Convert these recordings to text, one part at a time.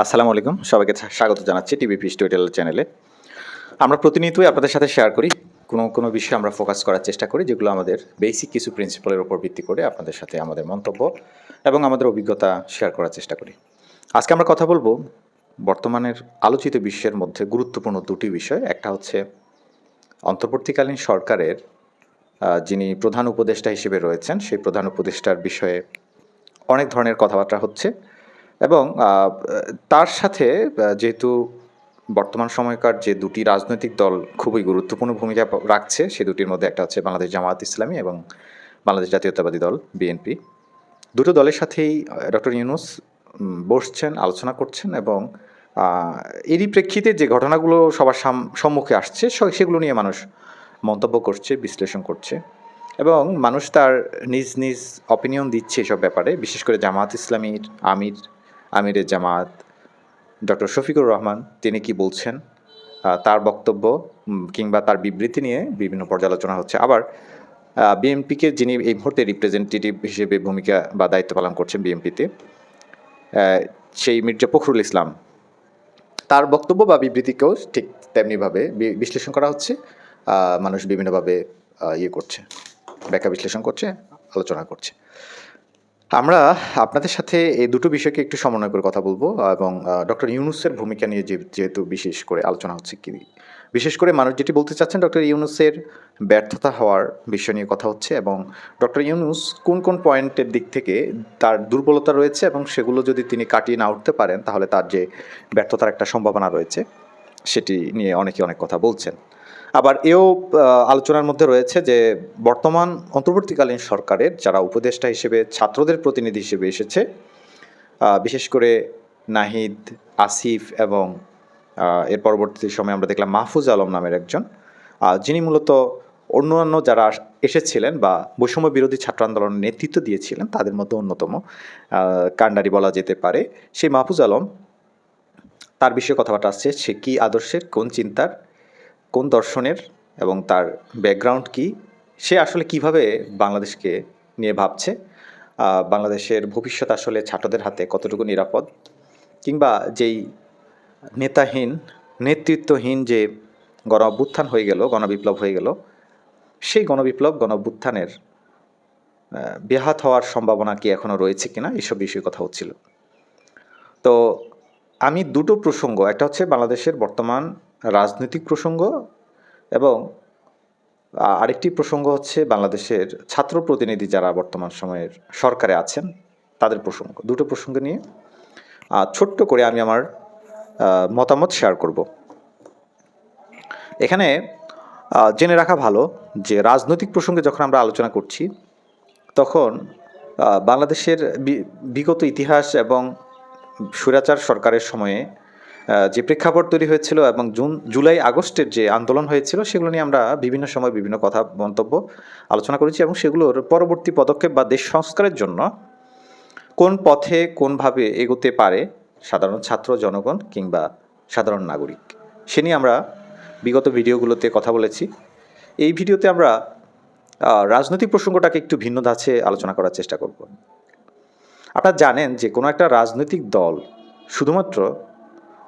আসসালামু আলাইকুম, সবাইকে স্বাগত জানাচ্ছি টিভি পিস টুইটার চ্যানেলে। আমরা প্রতিনিয়তই আপনাদের সাথে শেয়ার করি, কোনো কোনো বিষয়ে আমরা ফোকাস করার চেষ্টা করি, যেগুলো আমাদের বেসিক কিছু প্রিন্সিপালের উপর ভিত্তি করে আপনাদের সাথে আমাদের মন্তব্য এবং আমাদের অভিজ্ঞতা শেয়ার করার চেষ্টা করি। আজকে আমরা কথা বলব বর্তমানের আলোচিত বিশ্বের মধ্যে গুরুত্বপূর্ণ দুটি বিষয়। একটা হচ্ছে অন্তর্বর্তীকালীন সরকারের যিনি প্রধান উপদেষ্টা হিসেবে রয়েছেন, সেই প্রধান উপদেষ্টার বিষয়ে অনেক ধরনের কথাবার্তা হচ্ছে। এবং তার সাথে যেহেতু বর্তমান সময়কার যে দুটি রাজনৈতিক দল খুবই গুরুত্বপূর্ণ ভূমিকা রাখছে, সে দুটির মধ্যে একটা হচ্ছে বাংলাদেশ জামায়াত ইসলামী এবং বাংলাদেশ জাতীয়তাবাদী দল বিএনপি। দুটো দলের সাথেই ডক্টর ইউনুস বসছেন, আলোচনা করছেন এবং এরই প্রেক্ষিতে যে ঘটনাগুলো সবার সম্মুখে আসছে সেগুলো নিয়ে মানুষ মন্তব্য করছে, বিশ্লেষণ করছে এবং মানুষ তার নিজ নিজ অপিনিয়ন দিচ্ছে এসব ব্যাপারে, বিশেষ করে জামাত ইসলামীর আমির আমিরের জামাত। ডক্টর শফিকুর রহমান, তিনি কি বলছেন? তার বক্তব্য কিংবা তার বিবৃতি নিয়ে বিভিন্ন পর্যালোচনা হচ্ছে। আবার বিএনপিকে যিনি এই মুহূর্তে রিপ্রেজেন্টেটিভ হিসেবে ভূমিকা বা দায়িত্ব পালন করছেন বিএনপিতে সেই মির্জা ফখরুল ইসলাম, তার বক্তব্য বা বিবৃতিকেও ঠিক তেমনিভাবে বিশ্লেষণ করা হচ্ছে। মানুষ বিভিন্নভাবে ইয়ে করছে, ব্যাখ্যা বিশ্লেষণ করছে, আলোচনা করছে। আমরা আপনাদের সাথে এই দুটো বিষয়কে একটু সমন্বয় করে কথা বলব এবং ডক্টর ইউনুসের ভূমিকা নিয়ে যেহেতু বিশেষ করে আলোচনা হচ্ছে কি, বিশেষ করে মানুষ যেটি বলতে চাচ্ছেন, ডক্টর ইউনুসের ব্যর্থতা হওয়ার বিষয় নিয়ে কথা হচ্ছে এবং ডক্টর ইউনুস কোন কোন পয়েন্টের দিক থেকে তার দুর্বলতা রয়েছে এবং সেগুলো যদি তিনি কাটিয়ে না উঠতে পারেন, তাহলে তার যে ব্যর্থতার একটা সম্ভাবনা রয়েছে, সেটি নিয়ে অনেকে অনেক কথা বলছেন। আবার এও আলোচনার মধ্যে রয়েছে যে বর্তমান অন্তর্বর্তীকালীন সরকারের যারা উপদেষ্টা হিসেবে ছাত্রদের প্রতিনিধি হিসেবে এসেছে বিশেষ করে নাহিদ আসিফ এবং এর পরবর্তী সময়ে আমরা দেখলাম মাহফুজ আলম নামের একজন যিনি মূলত অন্যান্য যারা এসেছিলেন বা বৈষম্য বিরোধী ছাত্র আন্দোলনের নেতৃত্ব দিয়েছিলেন তাদের মধ্যে অন্যতম আহ, কান্ডারি বলা যেতে পারে। সেই মাহফুজ আলম তার বিষয়ে কথাবার্তা আসছে সে কী আদর্শের কোন চিন্তার কোন দর্শনের এবং তার ব্যাকগ্রাউন্ড কি? সে আসলে কীভাবে বাংলাদেশকে নিয়ে ভাবছে? বাংলাদেশের ভবিষ্যৎ আসলে ছাত্রদের হাতে কতটুকু নিরাপদ? কিংবা যেই নেতাহীন, নেতৃত্বহীন যে গণ অভ্যুত্থান হয়ে গেল, গণবিপ্লব হয়ে গেল, সেই গণবিপ্লব গণ অভ্যুত্থানের ব্যাহাত হওয়ার সম্ভাবনা কি এখনও রয়েছে কিনা? এইসব বিষয়ে কথা হচ্ছিল। তো আমি দুটো প্রসঙ্গ, একটা হচ্ছে বাংলাদেশের বর্তমান রাজনৈতিক প্রসঙ্গ এবং আরেকটি প্রসঙ্গ হচ্ছে বাংলাদেশের ছাত্র প্রতিনিধি যারা বর্তমান সময়ের সরকারে আছেন, তাদের প্রসঙ্গ। দুটো প্রসঙ্গ নিয়ে ছোট্ট করে আমি আমার মতামত শেয়ার করব। এখানে জেনে রাখা ভালো যে রাজনৈতিক প্রসঙ্গে যখন আমরা আলোচনা করছি, তখন বাংলাদেশের বিগত ইতিহাস এবং স্বৈরাচার সরকারের সময়ে যে প্রেক্ষাপট তৈরি হয়েছিল এবং জুন, জুলাই আগস্টের যে আন্দোলন হয়েছিল, সেগুলো নিয়ে আমরা বিভিন্ন সময় বিভিন্ন কথা, মন্তব্য আলোচনা করেছি এবং সেগুলোর পরবর্তী পদক্ষেপ বা দেশ সংস্কারের জন্য কোন পথে কোনভাবে এগোতে পারে সাধারণ ছাত্র, জনগণ কিংবা সাধারণ নাগরিক? সে নিয়ে আমরা বিগত ভিডিওগুলোতে কথা বলেছি। এই ভিডিওতে আমরা রাজনৈতিক প্রসঙ্গটাকে একটু ভিন্ন ধাঁচে আলোচনা করার চেষ্টা করব। আপনারা জানেন যে কোনো একটা রাজনৈতিক দল শুধুমাত্র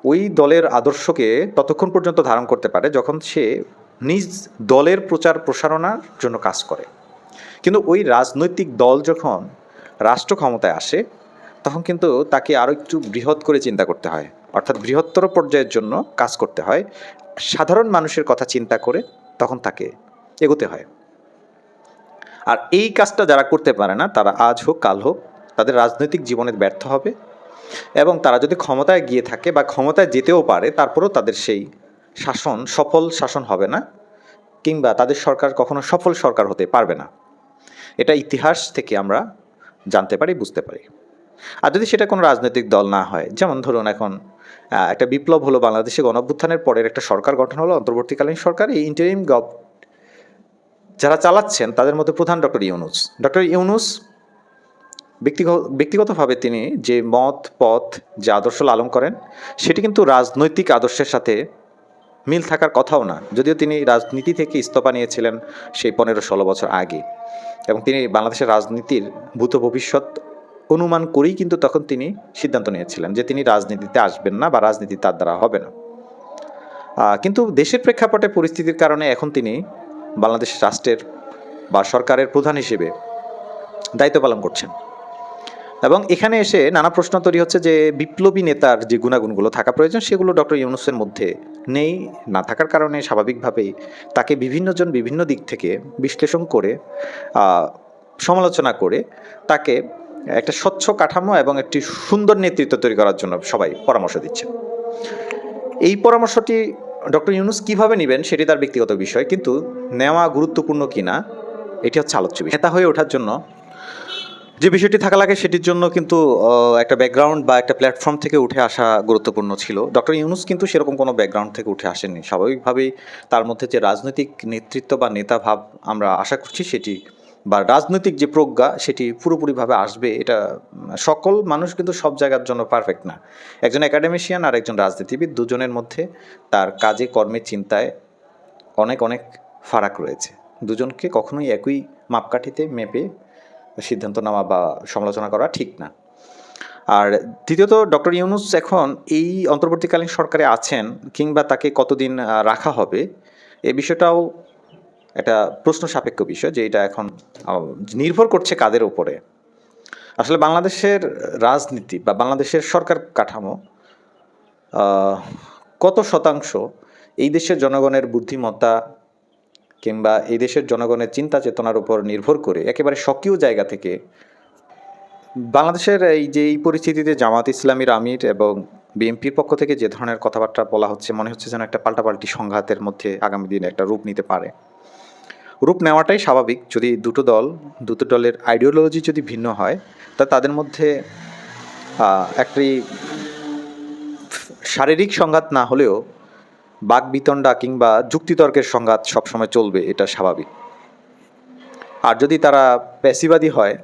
ওই দলের আদর্শকে ততক্ষণ পর্যন্ত ধারণ করতে পারে যখন সে নিজ দলের প্রচার প্রসারণার জন্য কাজ করে। কিন্তু ওই রাজনৈতিক দল যখন রাষ্ট্র ক্ষমতায় আসে, তখন কিন্তু তাকে আরও একটু বৃহৎ করে চিন্তা করতে হয়। অর্থাৎ বৃহত্তর পর্যায়ের জন্য কাজ করতে হয়। সাধারণ মানুষের কথা চিন্তা করে তখন তাকে এগোতে হয়। আর এই কাজটা যারা করতে পারে না, তারা আজ হোক, কাল হোক, তাদের রাজনৈতিক জীবনে ব্যর্থ হবে। এবং তারা যদি ক্ষমতায় গিয়ে থাকে বা ক্ষমতায় যেতেও পারে, তারপরেও তাদের সেই শাসন, সফল শাসন হবে না কিংবা তাদের সরকার কখনো সফল সরকার হতে পারবে না। এটা ইতিহাস থেকে আমরা জানতে পারি, বুঝতে পারি। আর যদি সেটা কোনো রাজনৈতিক দল না হয়, যেমন ধরুন এখন একটা বিপ্লব হলো বাংলাদেশে গণঅভ্যুত্থানের পরের একটা সরকার গঠন হলো, অন্তর্বর্তীকালীন সরকার, এই ইন্টারিম গভ যারা চালাচ্ছেন, তাদের মধ্যে প্রধান ডক্টর ইউনুস। ডক্টর ইউনুস ব্যক্তিগত ব্যক্তিগতভাবে তিনি যে মত, পথ, যে আদর্শ লালন করেন, সেটি কিন্তু রাজনৈতিক আদর্শের সাথে মিল থাকার কথাও না। যদিও তিনি রাজনীতি থেকে ইস্তফা নিয়েছিলেন সেই পনেরো ষোলো বছর আগে। এবং তিনি বাংলাদেশের রাজনীতির ভূত ভবিষ্যৎ অনুমান করেই কিন্তু তখন তিনি সিদ্ধান্ত নিয়েছিলেন যে তিনি রাজনীতিতে আসবেন না বা রাজনীতি তার দ্বারা হবে না। কিন্তু দেশের প্রেক্ষাপটে পরিস্থিতির কারণে এখন তিনি বাংলাদেশ রাষ্ট্রের বা সরকারের প্রধান হিসেবে দায়িত্ব পালন করছেন। এবং এখানে এসে নানা প্রশ্ন তৈরি হচ্ছে যে বিপ্লবী নেতার যে গুণাগুণগুলো থাকা প্রয়োজন, সেগুলো ডক্টর ইউনুসের মধ্যে নেই, না থাকার কারণে স্বাভাবিকভাবেই তাকে বিভিন্নজন বিভিন্ন দিক থেকে বিশ্লেষণ করে সমালোচনা করে তাকে একটা স্বচ্ছ কাঠামো এবং একটি সুন্দর নেতৃত্ব তৈরি করার জন্য সবাই পরামর্শ দিচ্ছে। এই পরামর্শটি ডক্টর ইউনুস কীভাবে নেবেন সেটি তার ব্যক্তিগত বিষয়, কিন্তু নেওয়া গুরুত্বপূর্ণ কিনা, এটি হচ্ছে আলোচ্য বিষয়। নেতা হয়ে ওঠার জন্য যে বিষয়টি থাকা লাগে সেটির জন্য কিন্তু একটা ব্যাকগ্রাউন্ড বা একটা প্ল্যাটফর্ম থেকে উঠে আসা গুরুত্বপূর্ণ ছিল। ডক্টর ইউনুস কিন্তু সেরকম কোনো ব্যাকগ্রাউন্ড থেকে উঠে আসেননি। স্বাভাবিকভাবেই তার মধ্যে যে রাজনৈতিক নেতৃত্ব বা নেতা ভাব আমরা আশা করছি সেটি বা রাজনৈতিক যে প্রজ্ঞা সেটি পুরোপুরিভাবে আসবে, এটা সকল মানুষ কিন্তু সব জায়গার জন্য পারফেক্ট না। একজন একাডেমিশিয়ান আর একজন রাজনীতিবিদ দুজনের মধ্যে তার কাজে, কর্মে, চিন্তায় অনেক অনেক ফারাক রয়েছে। দুজনকে কখনোই একই মাপকাঠিতে মেপে সিদ্ধান্ত নেওয়া বা সমালোচনা করা ঠিক না। আর দ্বিতীয়ত, ডক্টর ইউনুস এখন এই অন্তর্বর্তীকালীন সরকারে আছেন কিংবা তাকে কতদিন রাখা হবে, এ বিষয়টাও একটা প্রশ্ন সাপেক্ষ বিষয় যে এটা এখন নির্ভর করছে কাদের উপরে। আসলে বাংলাদেশের রাজনীতি বা বাংলাদেশের সরকার কাঠামো কত শতাংশ এই দেশের জনগণের বুদ্ধিমত্তা কিংবা এই দেশের জনগণের চিন্তা চেতনার উপর নির্ভর করে একেবারে স্বকীয় জায়গা থেকে বাংলাদেশের এই যে এই পরিস্থিতিতে জামাত ইসলামীর আমির এবং বিএনপির পক্ষ থেকে যে ধরনের কথাবার্তা বলা হচ্ছে, মনে হচ্ছে যেন একটা পাল্টাপাল্টি সংঘাতের মধ্যে আগামী দিনে একটা রূপ নিতে পারে। রূপ নেওয়াটাই স্বাভাবিক। যদি দুটো দল, দুটো দলের আইডিওলজি যদি ভিন্ন হয়, তা তাদের মধ্যে একটি শারীরিক সংঘাত না হলেও বাকবিতণ্ডা কিংবা যুক্তিতর্কের সংঘাত সবসময় চলবে, এটা স্বাভাবিক। আর যদি তারা পেশিবাদী হয়,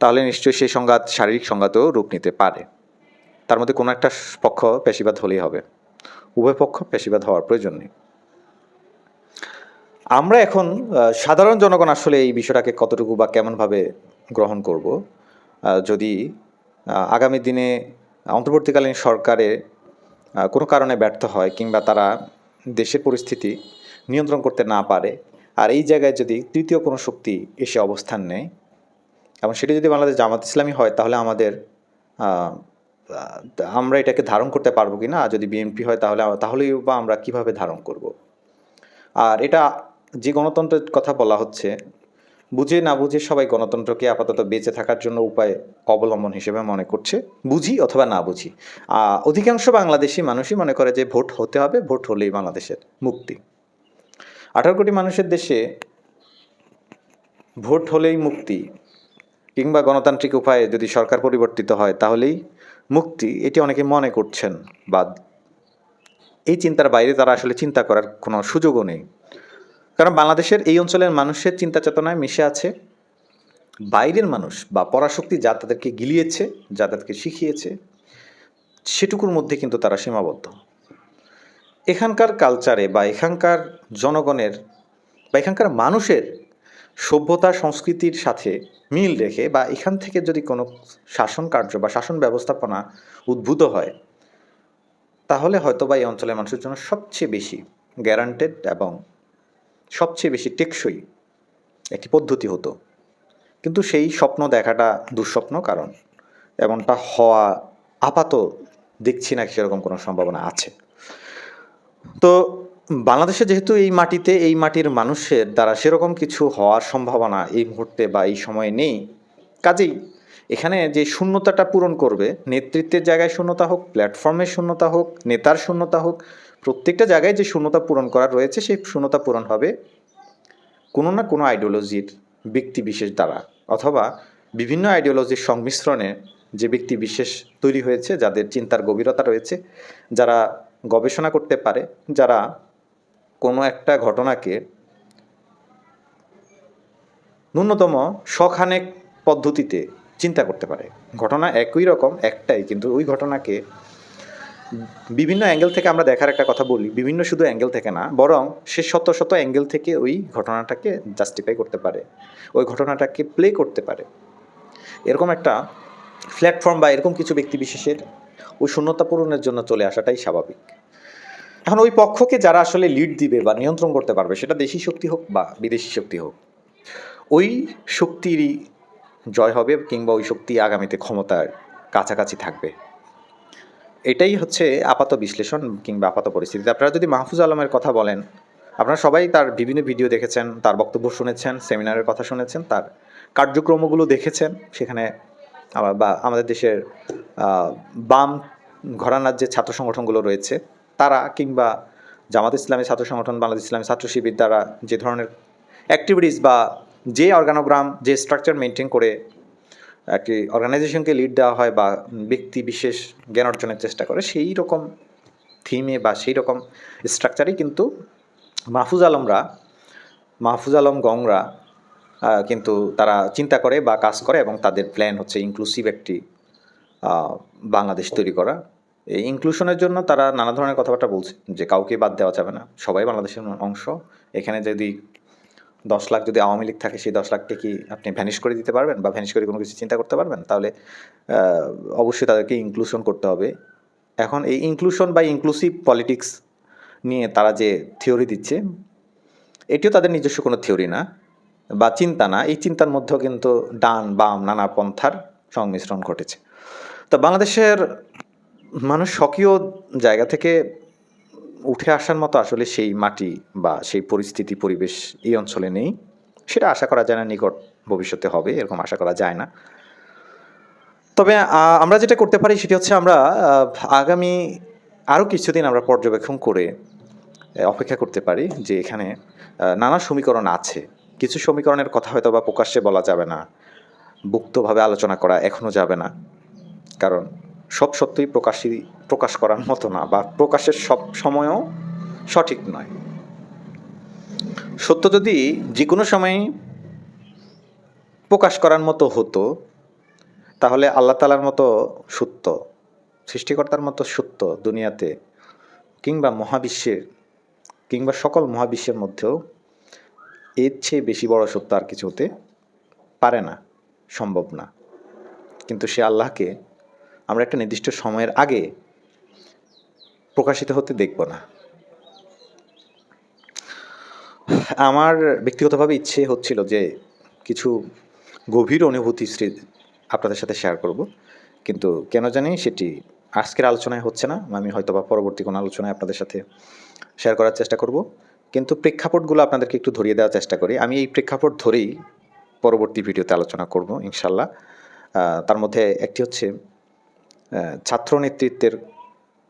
তাহলে নিশ্চয়ই সেই সংঘাত শারীরিক সংঘাতেও রূপ নিতে পারে। তার মধ্যে কোনো একটা পক্ষ পেশিবাদ হলেই হবে। উভয় পক্ষ পেশিবাদ হওয়ার প্রয়োজন নেই। আমরা এখন সাধারণ জনগণ আসলে এই বিষয়টাকে কতটুকু বা কেমনভাবে গ্রহণ করব? যদি আগামী দিনে অন্তর্বর্তীকালীন সরকারে কোনো কারণে ব্যর্থ হয় কিংবা তারা দেশের পরিস্থিতি নিয়ন্ত্রণ করতে না পারে, আর এই জায়গায় যদি তৃতীয় কোনো শক্তি এসে অবস্থান নেয়, এবং সেটি যদি বাংলাদেশ জামাত ইসলামী হয়, তাহলে আমাদের আমরা এটাকে ধারণ করতে পারব কি না? যদি বিএনপি হয়, তাহলে তাহলেই বা আমরা কীভাবে ধারণ করব? আর এটা যে গণতন্ত্রের কথা বলা হচ্ছে বুঝে না বুঝে সবাই গণতন্ত্রকে আপাতত বেঁচে থাকার জন্য উপায় অবলম্বন হিসেবে মনে করছে। বুঝি অথবা না বুঝি। অধিকাংশ বাংলাদেশি মানুষই মনে করে যে ভোট হতে হবে, ভোট হলেই বাংলাদেশের মুক্তি। আঠারো কোটি মানুষের দেশে ভোট হলেই মুক্তি কিংবা গণতান্ত্রিক উপায়ে যদি সরকার পরিবর্তিত হয় তাহলেই মুক্তি, এটি অনেকে মনে করছেন। বা এই চিন্তার বাইরে তারা আসলে চিন্তা করার কোনো সুযোগও নেই। কারণ বাংলাদেশের এই অঞ্চলের মানুষের চিন্তা চেতনায় মিশে আছে। বাইরের মানুষ বা পরাশক্তি যা তাদেরকে গিলিয়েছে, যা তাদেরকে শিখিয়েছে, সেটুকুর মধ্যে কিন্তু তারা সীমাবদ্ধ। এখানকার কালচারে বা এখানকার জনগণের বা এখানকার মানুষের সভ্যতা, সংস্কৃতির সাথে মিল রেখে বা এখান থেকে যদি কোনো শাসন কার্য বা শাসন ব্যবস্থাপনা উদ্ভূত হয়, তাহলে হয়তো বা এই অঞ্চলের মানুষের জন্য সবচেয়ে বেশি গ্যারান্টেড এবং সবচেয়ে বেশি টেকসই একটি পদ্ধতি হতো। কিন্তু সেই স্বপ্ন দেখাটা দুঃস্বপ্ন কারণ এমনটা হওয়া আপাত দেখছি না সেরকম কোনো সম্ভাবনা আছে। তো বাংলাদেশে যেহেতু এই মাটিতে এই মাটির মানুষের দ্বারা সেরকম কিছু হওয়ার সম্ভাবনা এই মুহূর্তে বা এই সময়ে নেই, কাজেই এখানে যে শূন্যতাটা পূরণ করবে, নেতৃত্বের জায়গায় শূন্যতা হোক প্ল্যাটফর্মের শূন্যতা হোক, নেতার শূন্যতা হোক প্রত্যেকটা জায়গায় যে শূন্যতা পূরণ করার রয়েছে, সেই শূন্যতা পূরণ হবে কোনো না কোনো আইডিওলজির ব্যক্তি বিশেষ দ্বারা, অথবা বিভিন্ন আইডিওলজির সংমিশ্রণে যে ব্যক্তি বিশেষ তৈরি হয়েছে, যাদের চিন্তার গভীরতা রয়েছে, যারা গবেষণা করতে পারে, যারা কোনো একটা ঘটনাকে ন্যূনতম শখানেক পদ্ধতিতে চিন্তা করতে পারে। ঘটনা একই রকম, একটাই, কিন্তু ওই ঘটনাকে বিভিন্ন অ্যাঙ্গেল থেকে আমরা দেখার একটা কথা বলি। বিভিন্ন শুধু অ্যাঙ্গেল থেকে না, বরং সে শত শত অ্যাঙ্গেল থেকে ওই ঘটনাটাকে জাস্টিফাই করতে পারে। ওই ঘটনাটাকে প্লে করতে পারে। এরকম একটা প্ল্যাটফর্ম বা এরকম কিছু ব্যক্তি বিশেষের ওই শূন্যতা পূরণের জন্য চলে আসাটাই স্বাভাবিক। এখন ওই পক্ষকে যারা আসলে লিড দিবে বা নিয়ন্ত্রণ করতে পারবে, সেটা দেশি শক্তি হোক বা বিদেশি শক্তি হোক, ওই শক্তিরই জয় হবে কিংবা ওই শক্তি আগামীতে ক্ষমতার কাছাকাছি থাকবে। এটাই হচ্ছে আপাত বিশ্লেষণ কিংবা আপাত পরিস্থিতি আপনারা যদি মাহফুজ আলমের কথা বলেন, আপনারা সবাই তার বিভিন্ন ভিডিও দেখেছেন, তার বক্তব্য শুনেছেন, সেমিনারের কথা শুনেছেন, তার কার্যক্রমগুলো দেখেছেন, সেখানে আবার বা আমাদের দেশের বাম ঘরানার যে ছাত্র সংগঠনগুলো রয়েছে, তারা কিংবা জামাত ইসলামী ছাত্র সংগঠন, বাংলাদেশ ইসলামী ছাত্র শিবির দ্বারা যে ধরনের অ্যাক্টিভিটিস বা যে অর্গানোগ্রাম যে স্ট্রাকচার মেনটেন করে একটি অর্গানাইজেশনকে লিড দেওয়া হয় বা ব্যক্তি বিশেষ জ্ঞান অর্জনের চেষ্টা করে, সেই রকম থিমে বা সেই রকম স্ট্রাকচারই কিন্তু মাহফুজ আলমরা, মাহফুজ আলম গংরা কিন্তু তারা চিন্তা করে বা কাজ করে এবং তাদের প্ল্যান হচ্ছে ইনক্লুসিভ একটি বাংলাদেশ তৈরি করা। এই ইনক্লুশনের জন্য তারা নানা ধরনের কথাবার্তা বলছে, যে কাউকে বাদ দেওয়া যাবে না। সবাই বাংলাদেশের অংশ। এখানে যদি দশ লাখ যদি আওয়ামী লীগ থাকে, সেই দশ লাখকে কি আপনি ভ্যানিশ করে দিতে পারবেন বা ভ্যানিশ করে কোনো কিছু চিন্তা করতে পারবেন? তাহলে অবশ্যই তাদেরকে ইনক্লুশন করতে হবে। এখন এই ইনক্লুশন বা ইনক্লুসিভ পলিটিক্স নিয়ে তারা যে থিওরি দিচ্ছে, এটিও তাদের নিজস্ব কোনো থিওরি না বা চিন্তা না। এই চিন্তার মধ্যেও কিন্তু ডান, বাম, নানা পন্থার সংমিশ্রণ ঘটেছে। তো বাংলাদেশের মানুষ স্বকীয় জায়গা থেকে উঠে আসার মতো আসলে সেই মাটি বা সেই পরিস্থিতি, পরিবেশ এই অঞ্চলে নেই। সেটা আশা করা যায় না, নিকট ভবিষ্যতে হবে, এরকম আশা করা যায় না। তবে আমরা যেটা করতে পারি সেটি হচ্ছে আমরা আগামী আরও কিছুদিন আমরা পর্যবেক্ষণ করে অপেক্ষা করতে পারি যে এখানে নানা সমীকরণ আছে। কিছু সমীকরণের কথা হয়তো বা প্রকাশ্যে বলা যাবে না, মুক্তভাবে আলোচনা করা এখনও যাবে না। কারণ সব সত্যই প্রকাশই প্রকাশ করার মতো না বা প্রকাশের সব সময়ও সঠিক নয়। সত্য যদি যে কোনো সময় প্রকাশ করার মতো হতো, তাহলে আল্লাহ তালার মতো সত্য, সৃষ্টিকর্তার মতো সত্য দুনিয়াতে কিংবা মহাবিশ্বের কিংবা সকল মহাবিশ্বের মধ্যেও এর চেয়ে বেশি বড় সত্য আর কিছু হতে পারে না, সম্ভব না। কিন্তু সে আল্লাহকে আমরা একটা নির্দিষ্ট সময়ের আগে প্রকাশিত হতে দেখব না। আমার ব্যক্তিগতভাবে ইচ্ছে হচ্ছিল যে কিছু গভীর অনুভূতি আপনাদের সাথে শেয়ার করব। কিন্তু কেন জানি সেটি আজকের আলোচনায় হচ্ছে না। আমি হয়তো বা পরবর্তী কোনো আলোচনায় আপনাদের সাথে শেয়ার করার চেষ্টা করব। কিন্তু প্রেক্ষাপটগুলো আপনাদেরকে একটু ধরিয়ে দেওয়ার চেষ্টা করি। আমি এই প্রেক্ষাপট ধরেই পরবর্তী ভিডিওতে আলোচনা করব ইনশাল্লাহ তার মধ্যে একটি হচ্ছে ছাত্র নেতৃত্বের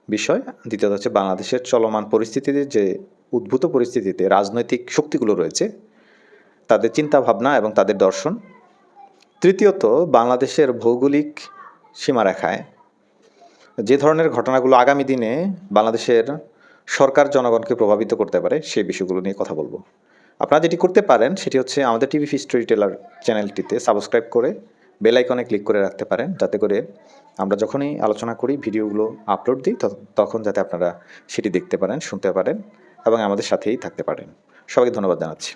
বিষয়। দ্বিতীয়ত হচ্ছে বাংলাদেশের চলমান পরিস্থিতিতে যে উদ্ভূত পরিস্থিতিতে রাজনৈতিক শক্তিগুলো রয়েছে, তাদের চিন্তা ভাবনা এবং তাদের দর্শন। তৃতীয়ত, বাংলাদেশের ভৌগোলিক সীমারেখায় যে ধরনের ঘটনাগুলো আগামী দিনে বাংলাদেশের সরকার জনগণকে প্রভাবিত করতে পারে, সেই বিষয়গুলো নিয়ে কথা বলব। আপনারা যেটি করতে পারেন, সেটি হচ্ছে আমাদের টিভি স্টোরি টেলার চ্যানেলটিতে সাবস্ক্রাইব করে বেল আইকনে ক্লিক করে রাখতে পারেন, যাতে করে আমরা যখনই আলোচনা করি, ভিডিওগুলো আপলোড দিই তখন যাতে আপনারা সেটি দেখতে পারেন, শুনতে পারেন এবং আমাদের সাথেই থাকতে পারেন। সবাইকে ধন্যবাদ জানাচ্ছি।